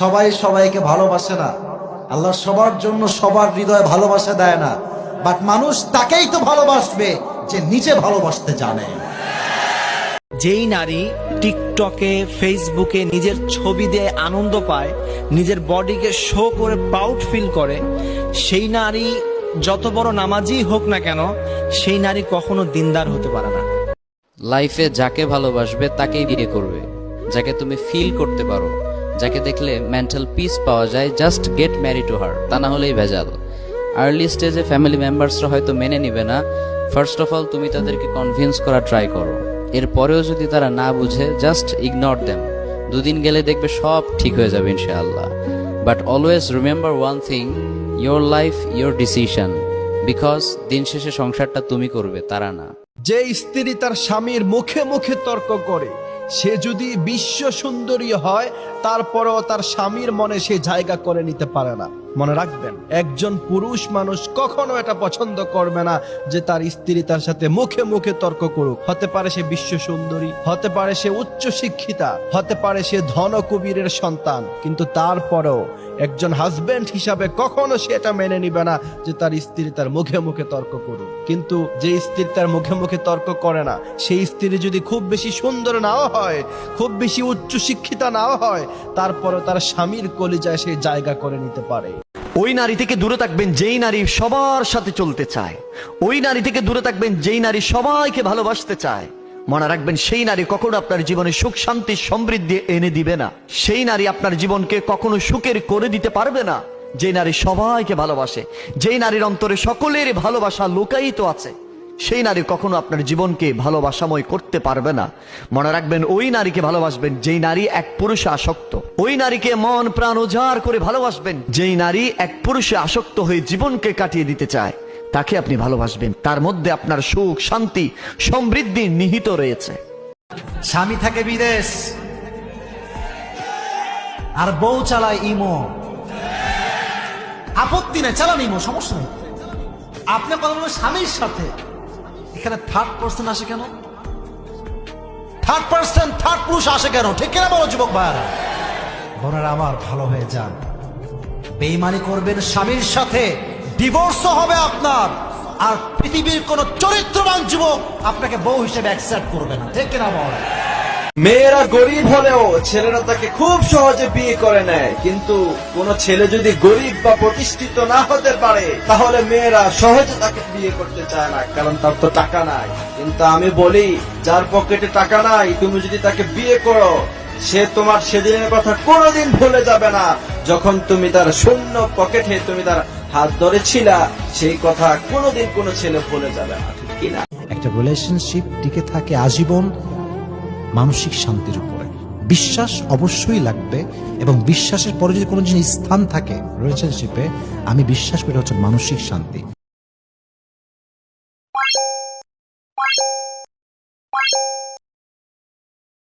সবাই সবাইকে ভালোবাসে না। আল্লাহ সবার জন্য সবার হৃদয় ভালোবাসা দেয় না। বাট মানুষ তাকেই তো ভালোবাসবে যে নিজে ভালোবাসতে জানে। যেই নারী টিকটকে ফেসবুকে নিজের ছবি দিয়ে আনন্দ পায় নিজের বডিকে শো করে প্রাউড ফিল করে সেই নারী যত বড় নামাজি হোক না কেন সেই নারী কখনো দিনদার হতে পারে না। লাইফে যাকে ভালোবাসবে তাকেই বিয়ে করবে যাকে তুমি ফিল করতে পারো। যাকে দেখলে মেন্টাল পিস পাওয়া যায় just get marry to her তা না হলেই ভেজাল। আর্লি স্টেজে ফ্যামিলি মেম্বার্সরা হয়তো মেনে নিবে না। ফার্স্ট অফ অল তুমি তাদেরকে কনভিন্স করা ট্রাই করো। এরপরেও যদি তারা না বুঝে জাস্ট ইগনোর দেম দুদিন গেলে দেখবে সব ঠিক হয়ে যাবে, ইনশাআল্লাহ। But always remember one thing your life your decision because দিন শেষে সংসারটা তুমি করবে, তারা না। যে স্ত্রী তার স্বামীর মুখে মুখে তর্ক করে সে যদি বিশ্ব সুন্দরী হয়, তারপরও তার স্বামীর মনে সে জায়গা করে নিতে পারে না। মনে রাখবেন, একজন পুরুষ মানুষ কখনো এটা পছন্দ করবে না যে তার স্ত্রী তার সাথে মুখে মুখে তর্ক করুক। হতে পারে সে বিশ্ব সুন্দরী, হতে পারে সে উচ্চ শিক্ষিতা, হতে পারে সে ধন কুবীরের সন্তান, কিন্তু তারপরেও একজন হাজবেন্ড হিসাবে কখনো সে এটা মেনে নিবে না যে তার স্ত্রী তার মুখে মুখে তর্ক করুক। কিন্তু যে স্ত্রী তার মুখে মুখে তর্ক করে না, সেই স্ত্রী যদি খুব বেশি সুন্দর নাও হয়, খুব বেশি উচ্চ শিক্ষিতা নাও হয়, তারপরেও তার স্বামীর কলিজায় সে জায়গা করে নিতে পারে। ওই নারী থেকে দূরে থাকবেন যেই নারী সবার সাথে চলতে চায়। ওই নারী থেকে দূরে থাকবেন যেই নারী সবাইকে ভালোবাসতে চায়। মনে রাখবেন, সেই নারী কখনো আপনার জীবনে সুখ, শান্তি, সমৃদ্ধি এনে দিবে না। সেই নারী আপনার জীবনকে কখনো সুখের করে দিতে পারবে না। যে নারী সবাইকে ভালোবাসে, যেই নারীর অন্তরে সকলের ভালোবাসা লুকায়িত আছে। সেই নারী কখনো আপনার জীবনকে ভালোবাসাময় করতে পারবে না। মনে রাখবেন, ওই নারীকে ভালোবাসবেন যেই নারী এক পুরুষে আসক্ত। ওই নারীকে মন, প্রাণ উজাড় করে ভালোবাসবেন যেই নারী এক পুরুষে আসক্ত হয়ে জীবনকে কাটিয়ে দিতে চায়। তাকে আপনি ভালোবাসবেন। তার মধ্যে আপনার সুখ, শান্তি, সমৃদ্ধি নিহিত রয়েছে। স্বামী থাকে বিদেশ, আর বউ চালায় ইমো। আপত্তি নেই, চালান ইমো, সমস্যা নেই। আপনি কথা বলবেন স্বামীর সাথে। এখানে থার্ড পার্সন আসে কেন? থার্ড পার্সন থার্ড পুরুষ আসে কেন? ঠিক কিনা বলো, যুবক ভাইয়ারা? বোনেরা আমার, ভালো হয়ে যান। বেইমানি করবেন স্বামীর সাথে ডিভোর্স হবে আপনার। আর পৃথিবীর কোন চরিত্রবান যুবক আপনাকে বউ হিসেবে অ্যাকসেপ্ট করবে না। ঠিক কিনা বল? মেয়েরা গরিব হলেও ছেলেরা তাকে খুব সহজে বিয়ে করে নেয়। কিন্তু কোন ছেলে যদি গরিব বা প্রতিষ্ঠিত না হতে পারে, তাহলে মেয়েরা সহজে তাকে বিয়ে করতে চায় না, কারণ তার তো টাকা নাই। কিন্তু আমি বলি, যার পকেটে টাকা নাই, তুমি যদি তাকে বিয়ে করো, সে তোমার সেদিনের কথা কোনোদিন ভুলে যাবে না। যখন তুমি তার শূন্য পকেটে তুমি তার হাত ধরে ধরেছিলা, সেই কথা কোনোদিন কোনো ছেলে ভুলে যাবে না, ঠিক কিনা একটা রিলেশনশিপ টিকে থাকে আজীবন। মানসিক শান্তির উপরে। বিশ্বাস অবশ্যই লাগবে এবং বিশ্বাসের পরে যদি কোনো জিনিস স্থান থাকে রিলেশনশিপে আমি বিশ্বাস করি হচ্ছে মানসিক শান্তি।